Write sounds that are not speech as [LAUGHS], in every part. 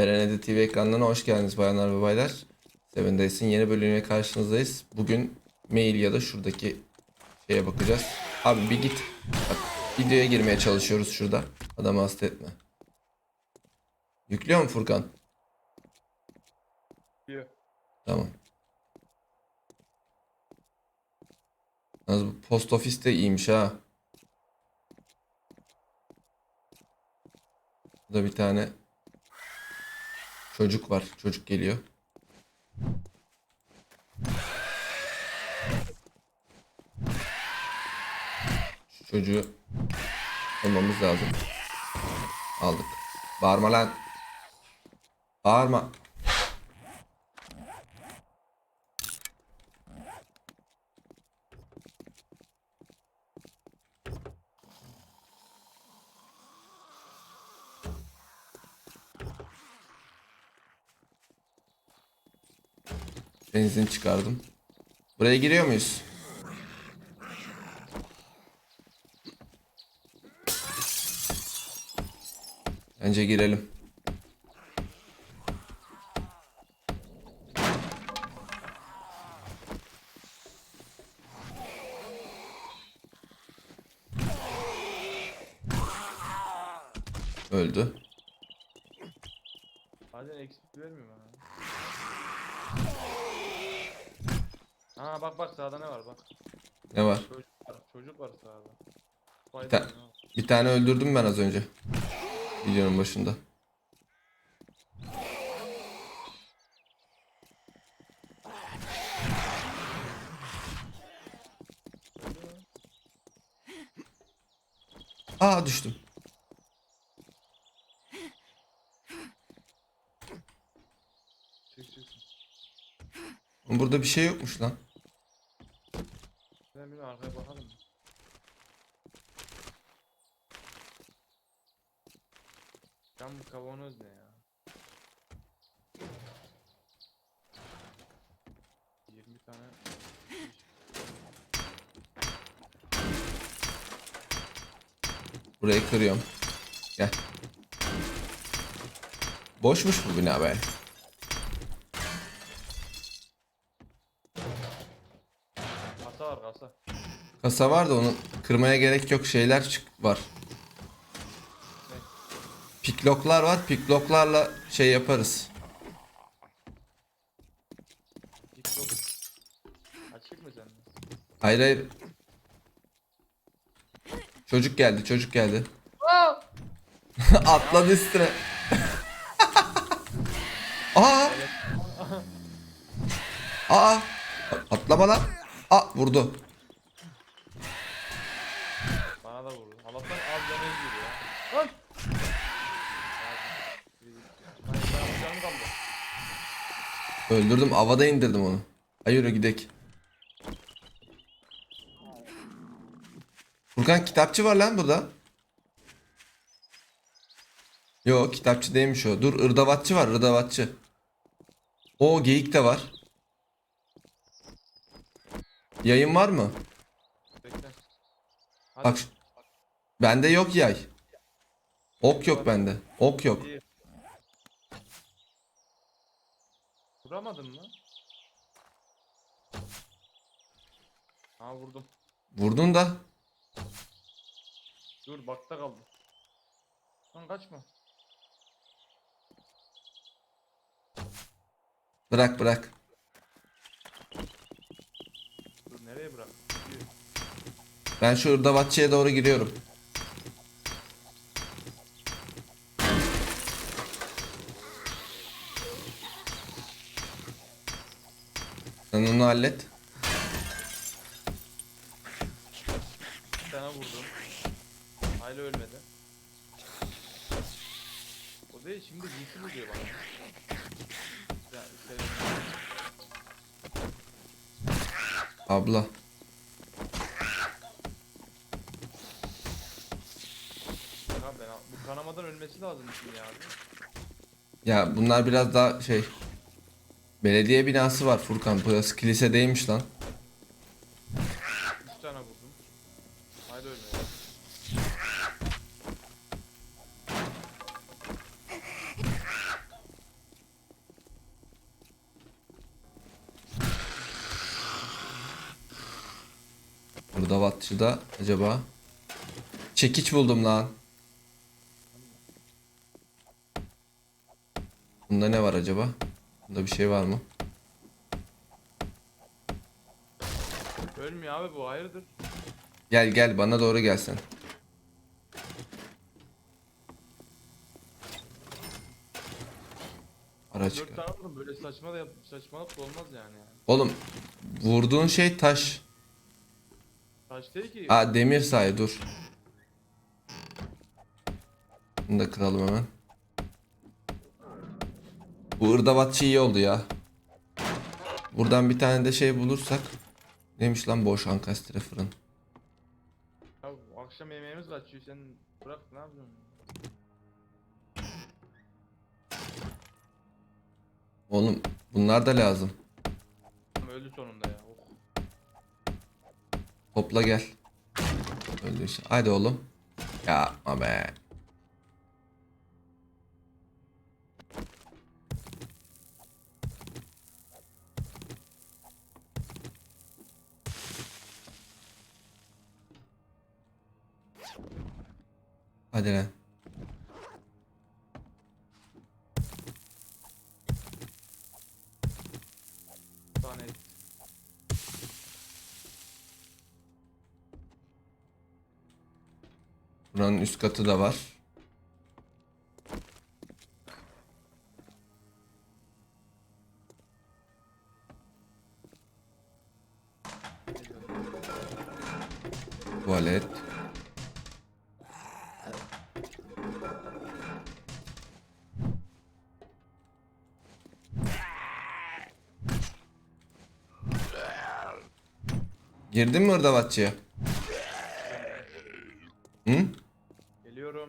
Berenede TV ekranlarına hoş geldiniz bayanlar ve baylar. Seven Days'in yeni bölümüne karşınızdayız. Bugün mail ya da şuradaki şeye bakacağız. Abi bir git. Bak, videoya girmeye çalışıyoruz şurada. Adamı hasta etme. Yüklüyor mu Furkan? Diyor. Tamam. Yalnız bu post ofis de iyiymiş ha. Burada bir tane çocuk var. Çocuk geliyor. Şu çocuğu almamız lazım. Aldık. Bağırma lan. Bağırma. Benzin çıkardım. Buraya giriyor muyuz? Bence girelim. Öldü. Bazen eksik vermiyor bana. Aa bak bak sağda ne var bak. Ne var? Çocuk var, çocuk var sağda. ta- Spider-Man var. Bir tane öldürdüm ben az önce. Videonun başında. Aa düştüm. Burada bir şey yokmuş lan. Ben bir arkaya bakalım. mı? Cam kavanoz ne ya? 20 tane Burayı kırıyorum. Gel. Boşmuş bu bina be. kasa var kasa. Kasa var da onu kırmaya gerek yok. Şeyler çık var. Pikloklar var. Pikloklarla şey yaparız. TikTok. Açık mı sende? Hayır hayır. Çocuk geldi, çocuk geldi. [LAUGHS] Atladı üstüne. [LAUGHS] Aa! Aa! Atlama lan. Aa vurdu. Bana da vurdu. Allah'tan az canı izliyor ya. Lan! Hayır ben canım kaldı. Öldürdüm, havada indirdim onu. Hayır gidek. Furkan kitapçı var lan burada. Yo kitapçı değilmiş o. Dur ırdavatçı var ırdavatçı. O geyik de var. Yayın var mı? Bak. Bende yok yay. Ok yok bende. Ok yok. Vuramadın mı? Ha vurdum. Vurdun da. Dur bakta kaldım. Lan kaçma. Bırak bırak. Dur nereye bırak? Ben şu ırdavatçıya doğru giriyorum. Sen onu hallet. Bir tane vurdum. Hala ölmedi. O değil şimdi giysi vuruyor bana. Ya, Abla. ya ben, bu kanamadan ölmesi lazım şimdi ya. abi. Ya bunlar biraz daha şey. Belediye binası var Furkan. Burası kilisedeymiş lan. Bir tane vurdum. Haydi ölme. ya. Burada vatçıda acaba. Çekiç buldum lan. Bunda ne var acaba? Bunda bir şey var mı? Ölmüyor abi bu hayırdır? Gel gel bana doğru gelsen. Araç. Dört tane vurdum böyle saçma da yap saçmalık da olmaz yani. Oğlum vurduğun şey taş. Taş değil ki. Aa demir sahi dur. Bunu da kıralım hemen. Bu ırdavatçı iyi oldu ya. Buradan bir tane de şey bulursak. Neymiş lan boş ankastre fırın. Ya akşam yemeğimiz kaçıyor sen bırak ne yapıyorsun? Oğlum bunlar da lazım. Öldü sonunda ya. Oh. Topla gel. Öldü işte. Haydi oğlum. Yapma be. Hadi lan. Buranın üst katı da var. Girdin mi hırdavatçıya? Hı? Geliyorum.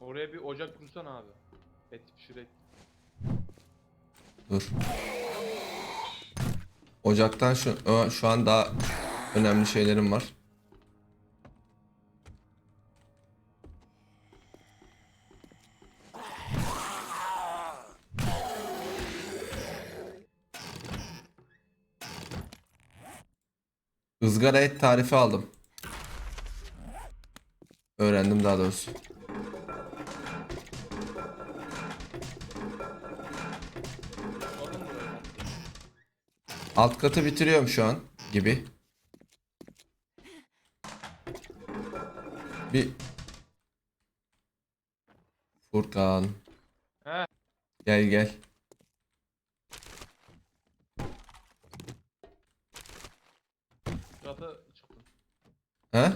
Oraya bir ocak kursan abi. Et pişirek. Dur. Ocaktan şu şu an daha önemli şeylerim var. Izgara et tarifi aldım. Öğrendim daha doğrusu. Alt katı bitiriyorum şu an gibi. Bir Furkan He. gel gel. Üst kata çıktım. Ha?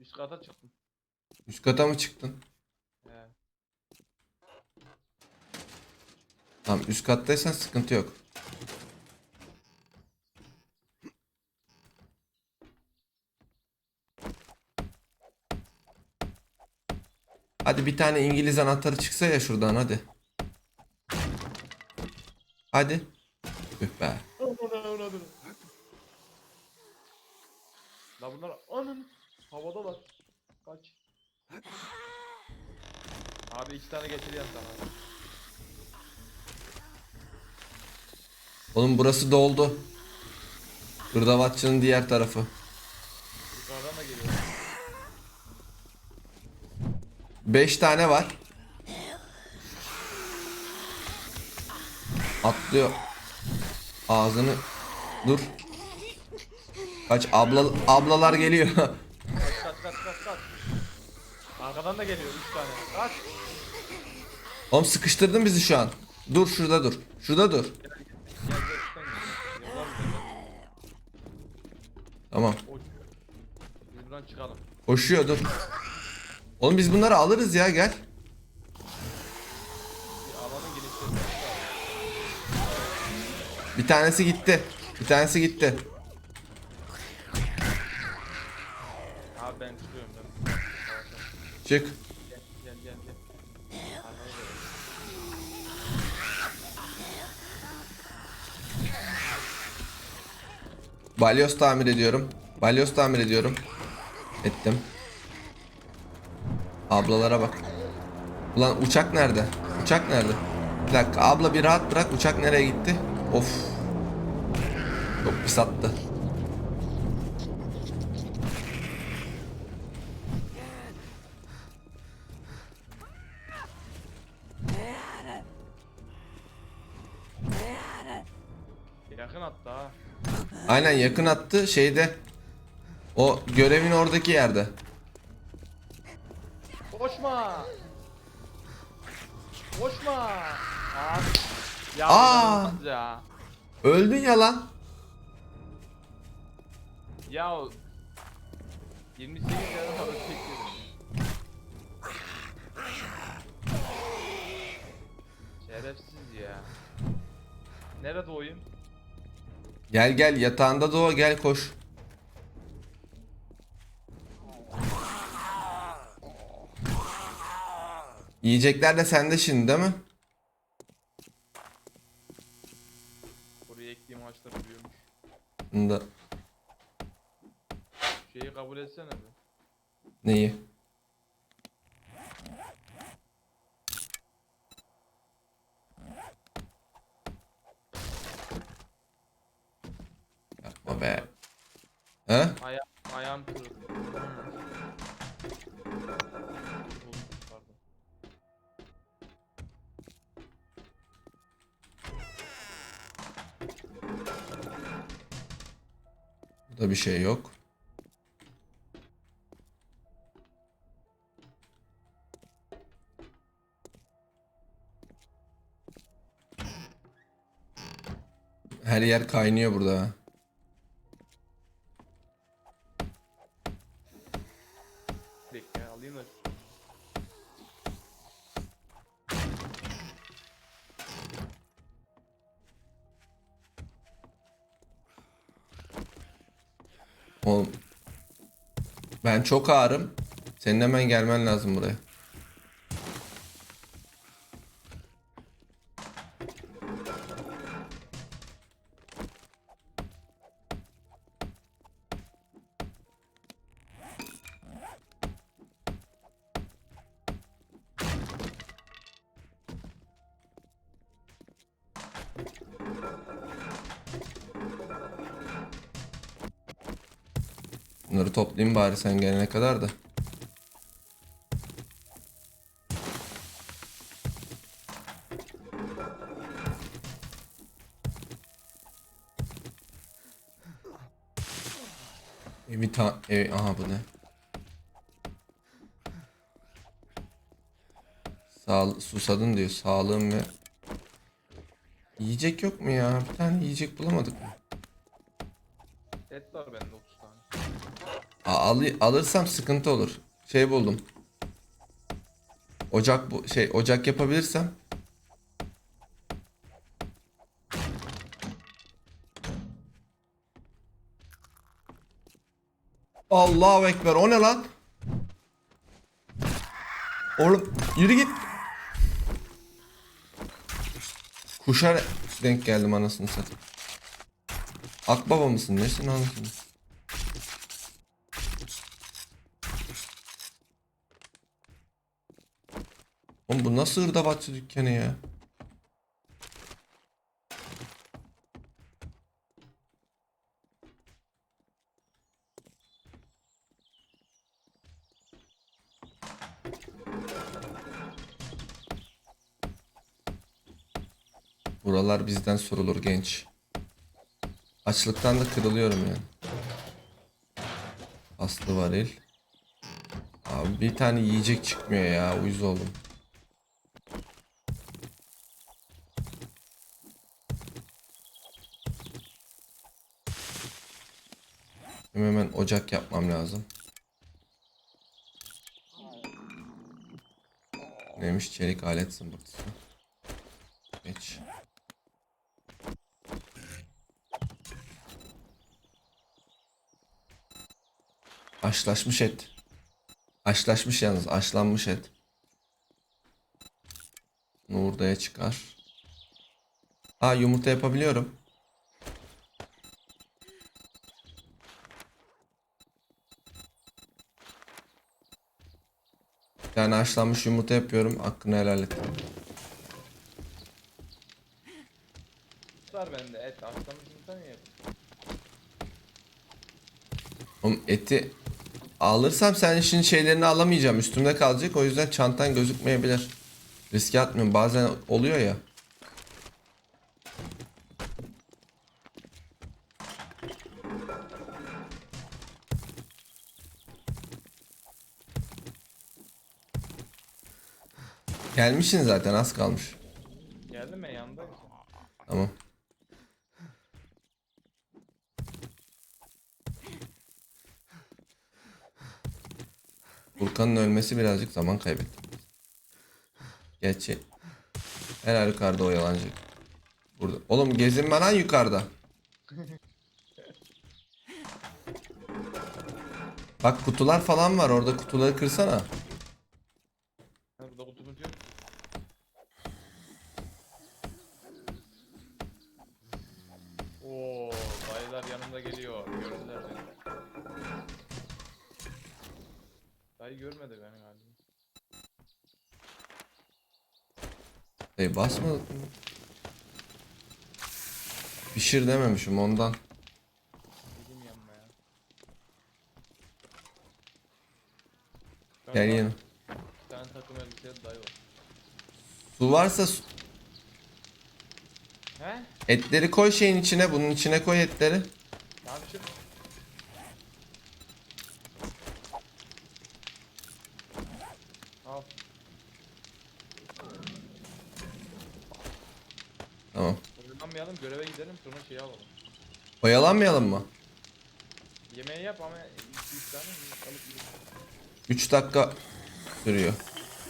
Üst kata çıktım. Üst kata mı çıktın? He. Tamam üst kattaysan sıkıntı yok. Hadi bir tane İngiliz anahtarı çıksa ya şuradan hadi. Hadi. Üh be. La bunlar anın havadalar. Kaç. Abi iki tane getireyim sana. Oğlum burası doldu. Hırdavatçının diğer tarafı. Yukarıdan da geliyor. 5 tane var. Atlıyor. Ağzını dur. Kaç abla ablalar geliyor. Kaç kaç kaç kaç kaç. Arkadan da geliyor üç tane. Kaç. Oğlum sıkıştırdın bizi şu an. Dur şurada dur. Şurada dur. Tamam. Buradan çıkalım. Koşuyor dur. Oğlum biz bunları alırız ya gel. Bir tanesi gitti. Bir tanesi gitti. Abi ben çıkıyorum ben. Çık. Gel gel gel gel. Balyoz tamir ediyorum. Balyoz tamir ediyorum. Ettim. Ablalara bak. Ulan uçak nerede? Uçak nerede? Bir dakika abla bir rahat bırak. Uçak nereye gitti? Of. Çok pis attı. Yakın hatta ha. Aynen yakın attı şeyde. O görevin oradaki yerde. Koşma. Koşma. Abi. Ya, Aa! ya. Öldün ya lan. Ya o 28 yarım arası bekliyorum. Şerefsiz ya. Nerede oyun? Gel gel yatağında doğ gel koş. Yiyecekler de sende şimdi değil mi? Buraya ekleyeyim ağaçlar büyümüş. Bunda Şeyi kabul etsene be. neyi? Yapma be. He? Aya ayağım kırıldı. Burada bir şey yok. Her yer kaynıyor burada. Çok ağırım. Senin hemen gelmen lazım buraya. Bunları toplayayım bari sen gelene kadar da. E bir ta e, aha bu ne? Sağ susadın diyor. Sağlığım ve yiyecek yok mu ya? Bir tane yiyecek bulamadık mı? A- alı- alırsam sıkıntı olur. Şey buldum. Ocak bu şey ocak yapabilirsem. Allahu ekber. O ne lan? Oğlum yürü git. Kuşa denk geldim anasını satayım. Akbaba mısın? Nesin anasını? Bu nasıl hırdavatçı dükkanı ya? Buralar bizden sorulur genç. Açlıktan da kırılıyorum yani. Aslı varil. Abi bir tane yiyecek çıkmıyor ya. Uyuz oldum. Benim Hemen ocak yapmam lazım. Neymiş çelik alet zımbırtısı. Geç. Haşlaşmış et. Haşlaşmış yalnız. Haşlanmış et. Nurdaya çıkar. Aa yumurta yapabiliyorum. Tane haşlanmış yumurta yapıyorum. Hakkını helal et. Var bende et. Haşlanmış yumurta niye yapıyorsun? Oğlum eti alırsam sen işin şeylerini alamayacağım. Üstümde kalacak. O yüzden çantan gözükmeyebilir. Riske atmıyorum. Bazen oluyor ya. Gelmişsin zaten az kalmış. Geldim ben yanındayım. Tamam. Furkan'ın ölmesi birazcık zaman kaybetti. Gerçi her yukarıda oyalanacak. Burada. Oğlum gezinme lan yukarıda. Bak kutular falan var orada kutuları kırsana. Ha, burada kutumuz yok. Oo, dayılar yanımda geliyor. Gördüler beni. Dayı görmedi beni galiba. Hey basma. Pişir dememişim ondan. Gideyim yanına ya. Gel yine. Bir tane takım elbiseli dayı var. Su varsa su- He? etleri koy şeyin içine. Bunun içine koy etleri. Ne yapıyorsun? Al. Tamam. Oyalanmayalım göreve gidelim sonra şey alalım. Oyalanmayalım mı? Yemeği yap ama 2-3 tane alıp gidelim. 3 dakika sürüyor.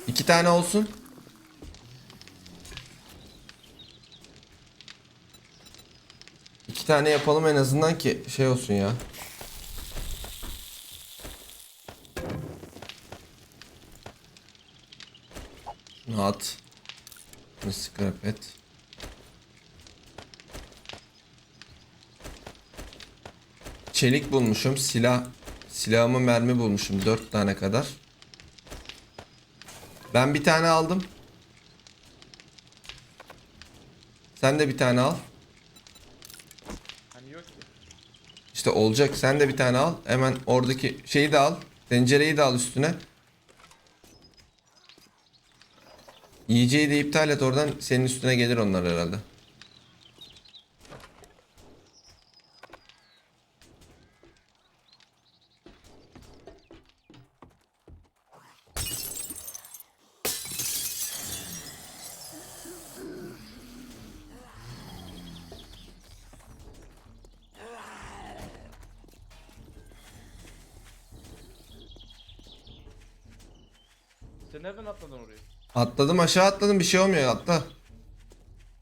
2 tane olsun. İki tane yapalım en azından ki şey olsun ya. Bunu scrap et. Çelik bulmuşum. Silah silahımı mermi bulmuşum 4 tane kadar. Ben bir tane aldım. Sen de bir tane al. Hani yok ki. İşte olacak. Sen de bir tane al. Hemen oradaki şeyi de al. Tencereyi de al üstüne. Yiyeceği de iptal et oradan. Senin üstüne gelir onlar herhalde. Sen nereden atladın oraya? Atladım aşağı atladım bir şey olmuyor atla.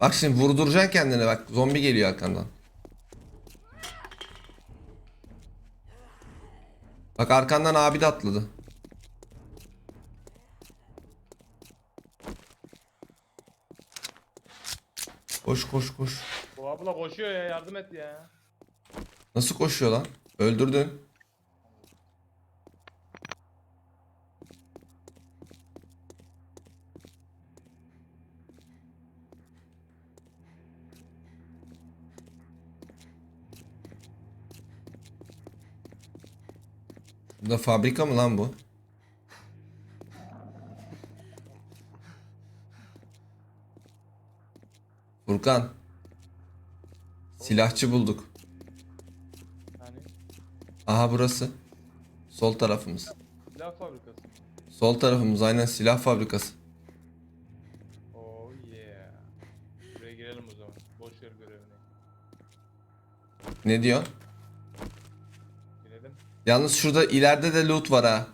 Bak şimdi vurduracaksın kendini bak zombi geliyor arkandan. Bak arkandan abi de atladı. Koş koş koş. Bu abla koşuyor ya yardım et ya. Nasıl koşuyor lan? Öldürdün. Bu da fabrika mı lan bu? Furkan. Silahçı bulduk. Hani Aha burası. Sol tarafımız. silah fabrikası. Sol tarafımız aynen silah fabrikası. Oh yeah. Buraya girelim o zaman. Boş ver görevini. Ne diyorsun? Yalnız şurada ileride de loot var ha.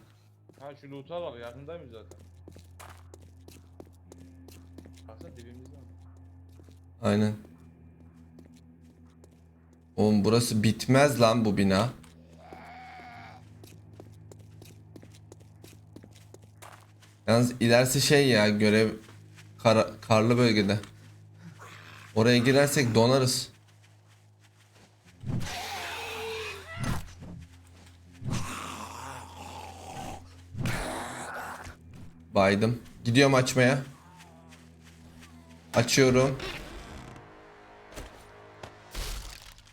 Ha şu loot'u alalım yakındaymış zaten. Baksana dibimizde mi? Aynen. Oğlum burası bitmez lan bu bina. Yalnız ilerisi şey ya görev kara- karlı bölgede. Oraya girersek donarız. Baydım. Gidiyorum açmaya. Açıyorum.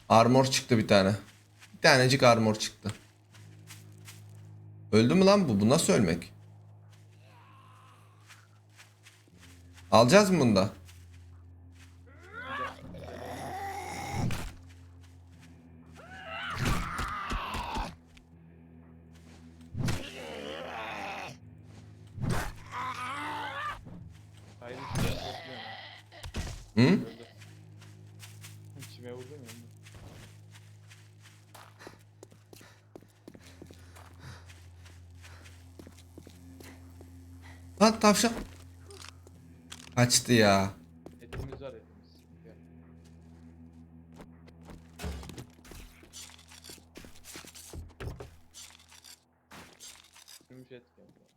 Armor çıktı bir tane. Bir tanecik armor çıktı. Öldü mü lan bu? Bu nasıl ölmek? Alacağız mı bunu da? Hayır içime topluyorum. Hı? Öldü. İçime vurdum ya. Lan tavşan. Kaçtı ya. Etimiz var etimiz. Gel. Gümüş et geldi.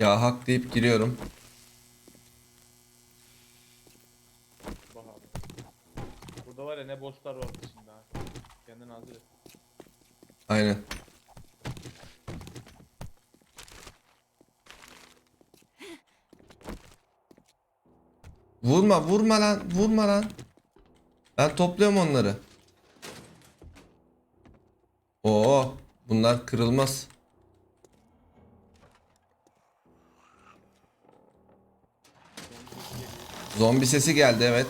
Ya hak deyip giriyorum. Burada var ya ne bosslar var şimdi ha. Kendini hazır et. Aynen. Vurma vurma lan vurma lan. Ben topluyorum onları. Oo bunlar kırılmaz. Zombi sesi geldi evet.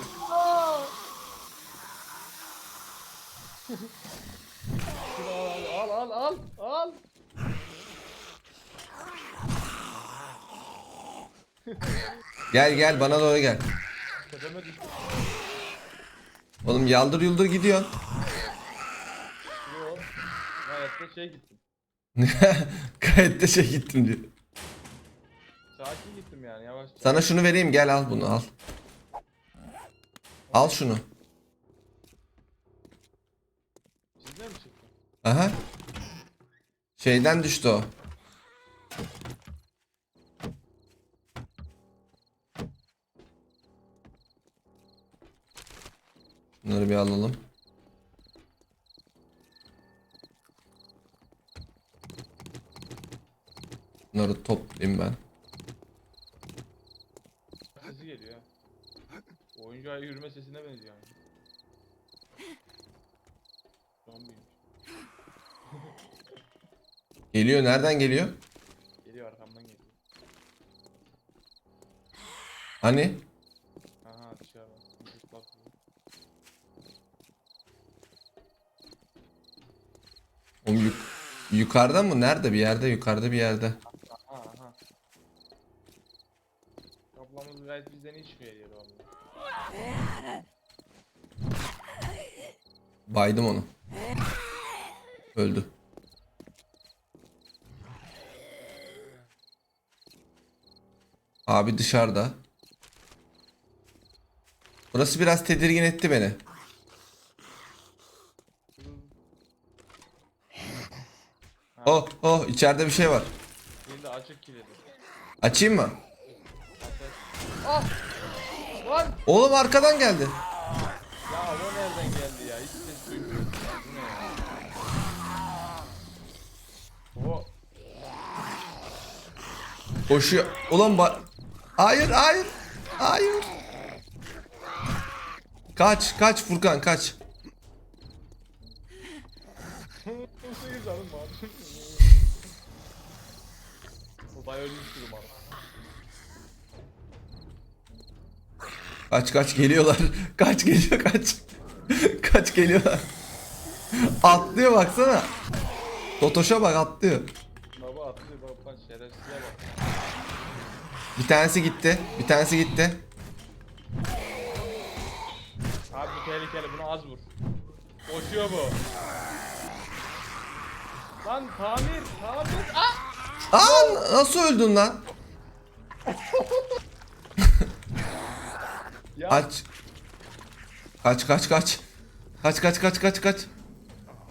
Al al al al. Gel gel bana doğru gel. Tepeme düştü. Oğlum yaldır yuldur gidiyorsun. Yo. Hayatta şey gittim. [LAUGHS] Gayet de şey gittim diyor. Sakin gittim yani yavaşça. Sana şunu vereyim gel al bunu al. Al şunu. Aha. Şeyden düştü o. Bunları bir alalım. Bunları toplayayım ben. Sesi geliyor ya. Oyuncu yürüme sesine benziyor yani. Zombiymiş. Geliyor nereden geliyor? Geliyor arkamdan geliyor. Hani? Aha dışarı. Müzik bakıyor. O yuk yukarıda mı? Nerede? Bir yerde yukarıda bir yerde. Aha aha. Ablamız gayet bizden iyi çıkıyor diyor valla. Baydım onu. Öldü. Abi dışarıda. Burası biraz tedirgin etti beni. Oh oh içeride bir şey var. Şimdi açık kilidi. Açayım mı? Ateş. Lan! Oğlum arkadan geldi. Ya o nereden geldi ya? Hiç ses? O Koşuyor. Ulan ba... Hayır hayır. Hayır. Kaç kaç Furkan kaç. 18 canım var. O bayağı ölmüştür umarım. Kaç kaç geliyorlar. [LAUGHS] Kaç geliyor kaç. [LAUGHS] kaç geliyorlar. Atlıyor baksana. Totoş'a bak atlıyor. Baba atıyor bak bak şerefsize bak. Bir tanesi gitti. Bir tanesi gitti. Abi bu tehlikeli bunu az vur. Koşuyor bu. Lan tamir tamir. Ah! Aa nasıl öldün lan? [LAUGHS] Ya Kaç. Kaç kaç kaç. Kaç kaç kaç kaç kaç.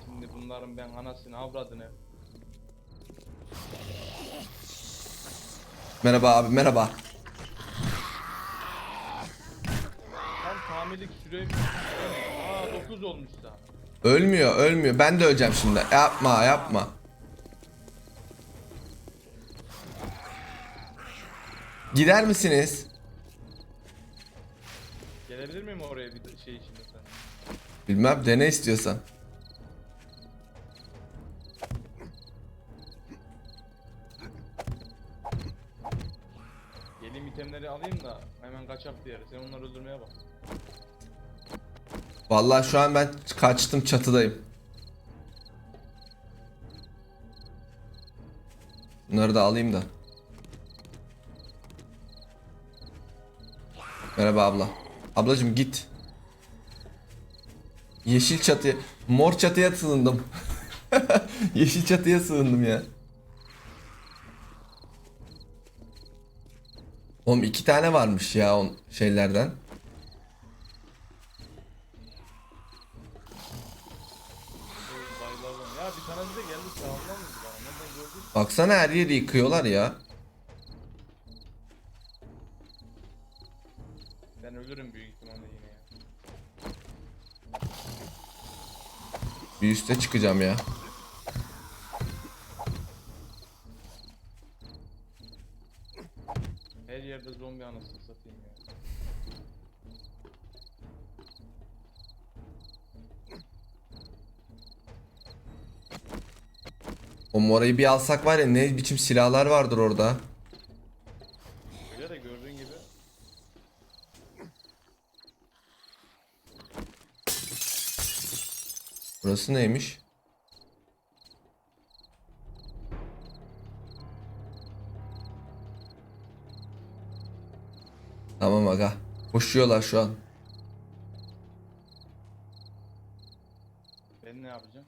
şimdi bunların ben anasını avradını. Merhaba abi merhaba. Tam tamirlik süre Aa 9 olmuş daha. Ölmüyor ölmüyor. Ben de öleceğim şimdi. Yapma yapma. Gider misiniz? Gelebilir miyim oraya bir şey içinde sen? Bilmem dene istiyorsan. Geleyim itemleri alayım da hemen kaçak diğeri. Sen onları öldürmeye bak. Vallahi şu an ben kaçtım çatıdayım. Bunları da alayım da. Merhaba abla. Ablacım git. Yeşil çatıya, mor çatıya sığındım. [LAUGHS] Yeşil çatıya sığındım ya. Oğlum iki tane varmış ya on şeylerden. Baksana her yeri yıkıyorlar ya. Bir üste çıkacağım ya. Her yerde zombi anasını satayım ya. O morayı bir alsak var ya ne biçim silahlar vardır orada. Öyle de gördüğün gibi. Burası neymiş? Tamam aga. Koşuyorlar şu an. Ben ne yapacağım?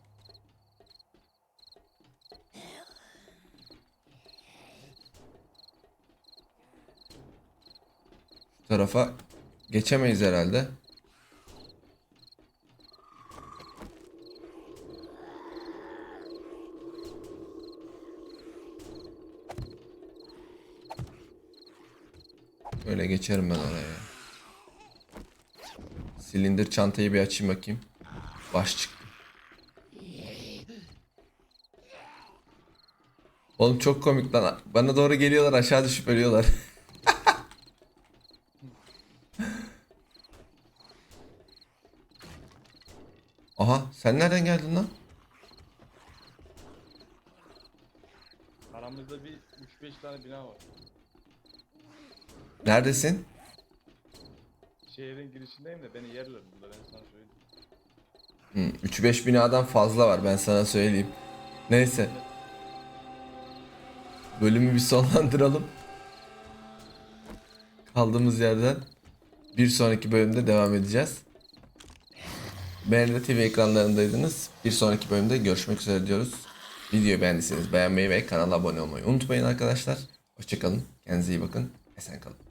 Bu tarafa geçemeyiz herhalde. Böyle geçerim ben oraya. Silindir çantayı bir açayım bakayım. Baş çıktı. Oğlum çok komik lan. Bana doğru geliyorlar aşağı düşüp ölüyorlar. [LAUGHS] Aha sen nereden geldin lan? Aramızda bir 3-5 tane bina var. Neredesin? Şehrin girişindeyim de beni yerler burada ben sana söyleyeyim. Hı, 3-5 binadan fazla var ben sana söyleyeyim. Neyse. Bölümü bir sonlandıralım. Kaldığımız yerden bir sonraki bölümde devam edeceğiz. BND TV ekranlarındaydınız. Bir sonraki bölümde görüşmek üzere diyoruz. Videoyu beğendiyseniz beğenmeyi ve kanala abone olmayı unutmayın arkadaşlar. Hoşçakalın. Kendinize iyi bakın. Esen kalın.